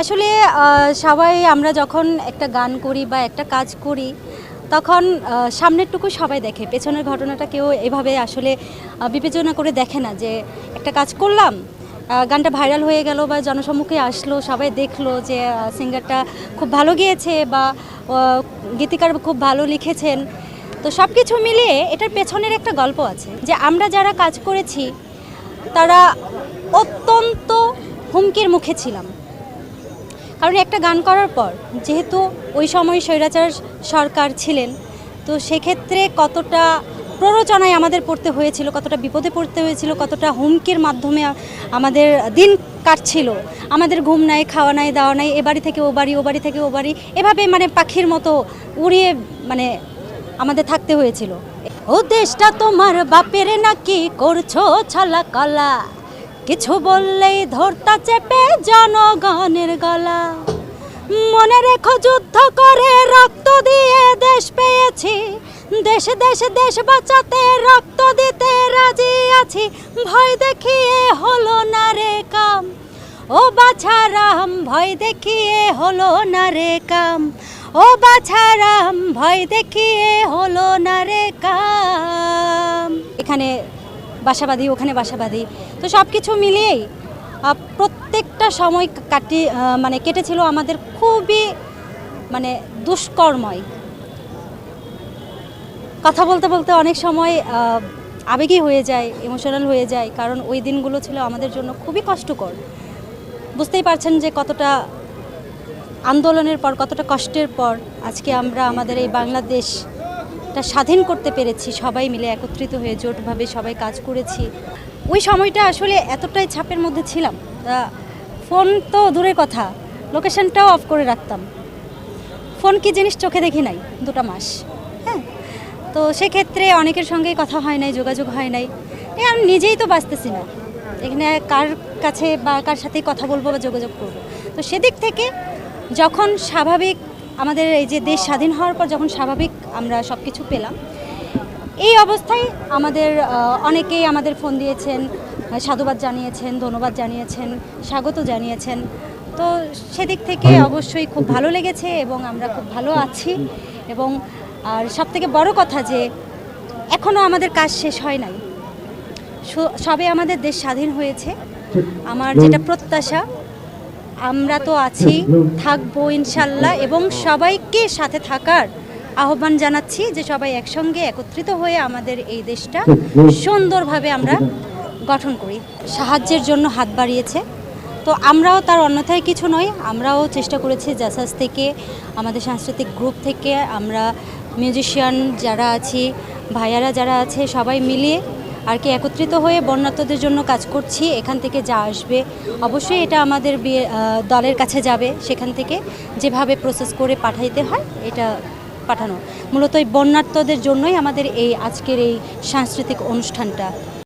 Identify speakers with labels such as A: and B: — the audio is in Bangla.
A: আসলে সবাই আমরা যখন একটা গান করি বা একটা কাজ করি, তখন সামনেরটুকু সবাই দেখে। পেছনের ঘটনাটা কেউ এভাবে আসলে বিবেচনা করে দেখে না যে, একটা কাজ করলাম গানটা ভাইরাল হয়ে গেল বা জনসম্মুখে আসলো, সবাই দেখল যে সিঙ্গারটা খুব ভালো গিয়েছে বা গীতিকার খুব ভালো লিখেছেন। তো সব কিছু মিলিয়ে এটার পেছনের একটা গল্প আছে যে, আমরা যারা কাজ করেছি, তারা অত্যন্ত হুমকির মুখে ছিলাম। কারণ একটা গান করার পর, যেহেতু ওই সময় স্বৈরাচার সরকার ছিলেন, তো সেক্ষেত্রে কতটা প্ররোচনায় আমাদের পড়তে হয়েছিল, কতটা বিপদে পড়তে হয়েছিল, কতটা হুমকির মাধ্যমে আমাদের দিন কাটছিল, আমাদের ঘুম নাই, খাওয়া নাই, দাওয়া নাই, এ বাড়ি থেকে ও বাড়ি ও বাড়ি থেকে ও বাড়ি, এভাবে মানে পাখির মতো উড়িয়ে মানে আমাদের থাকতে হয়েছিল। ও দেশটা তোমার বাপের নাকি করছ ছলা কলা? কিছু বললেই ধরতা চেপে জনগণের গলা। মনে রেখো যুদ্ধ করে রক্ত দিয়ে দেশ পেয়েছি। দেশে, দেশ দেশ বাঁচাতে রক্ত দিতে রাজি আছি। ভয় দেখিয়ে হলো না রে কাম। ও বাছারাম, ভয় দেখিয়ে হলো না রে কাম। ও বাছারাম, ভয় দেখিয়ে হলো না রে কাম। এখানে বাসাবাদী, ওখানে বাসাবাদী। তো সব কিছু মিলিয়েই প্রত্যেকটা সময় কাটি মানে কেটেছিল আমাদের খুবই মানে দুষ্কর্ময় কথা বলতে বলতে অনেক সময় আবেগী হয়ে যায় ইমোশনাল হয়ে যায়, কারণ ওই দিনগুলো ছিল আমাদের জন্য খুবই কষ্টকর। বুঝতেই পারছেন যে কতটা আন্দোলনের পর, কতটা কষ্টের পর আজকে আমরা আমাদের এই বাংলাদেশটা স্বাধীন করতে পেরেছি, সবাই মিলে একত্রিত হয়ে জোটভাবে সবাই কাজ করেছি। ওই সময়টা আসলে এতটাই ছাপের মধ্যে ছিলাম ফোন তো দূরের কথা, লোকেশনটাও অফ করে রাখতাম। ফোন কি জিনিস চোখে দেখি নাই, দুটো মাস হ্যাঁ? তো সেক্ষেত্রে অনেকের সঙ্গেই কথা হয় নাই, যোগাযোগ হয় নাই। আমি নিজেই তো বাঁচতেছি না। এখানে কার কাছে বা কার সাথে কথা বলব বা যোগাযোগ করব? তো সেদিক থেকে যখন স্বাভাবিক আমাদের এই যে দেশ স্বাধীন হওয়ার পর, যখন স্বাভাবিক আমরা সব কিছু পেলাম। এই অবস্থায় আমাদের অনেকেই আমাদের ফোন দিয়েছেন সাধুবাদ জানিয়েছেন ধন্যবাদ জানিয়েছেন স্বাগত জানিয়েছেন। তো সেদিক থেকে অবশ্যই খুব ভালো লেগেছে এবং আমরা খুব ভালো আছি। এবং আর সব থেকে বড় কথা যে এখনও আমাদের কাজ শেষ হয় নাই। সবে আমাদের দেশ স্বাধীন হয়েছে। আমার যেটা প্রত্যাশা আমরা তো আছি থাকব ইনশাল্লাহ এবং সবাইকে সাথে থাকার আহ্বান জানাচ্ছি যে সবাই একসঙ্গে একত্রিত হয়ে আমাদের এই দেশটা সুন্দরভাবে আমরা গঠন করি। সাহায্যের জন্য হাত বাড়িয়েছে। তো আমরাও তার অন্যথায় কিছু নয় আমরাও চেষ্টা করেছি জাসাস থেকে, আমাদের সাংস্কৃতিক গ্রুপ থেকে, আমরা মিউজিশিয়ান যারা আছি, ভাইয়ারা যারা আছে, সবাই মিলিয়ে আর কি একত্রিত হয়ে বন্যার্থদের জন্য কাজ করছি, এখান থেকে যা আসবে। অবশ্যই এটা আমাদের দলের কাছে যাবে, সেখান থেকে যেভাবে প্রসেস করে পাঠাইতে হয়, এটা পাঠানো। মূলত এই বন্যার্থদের জন্যই আমাদের এই আজকের এই সাংস্কৃতিক অনুষ্ঠানটা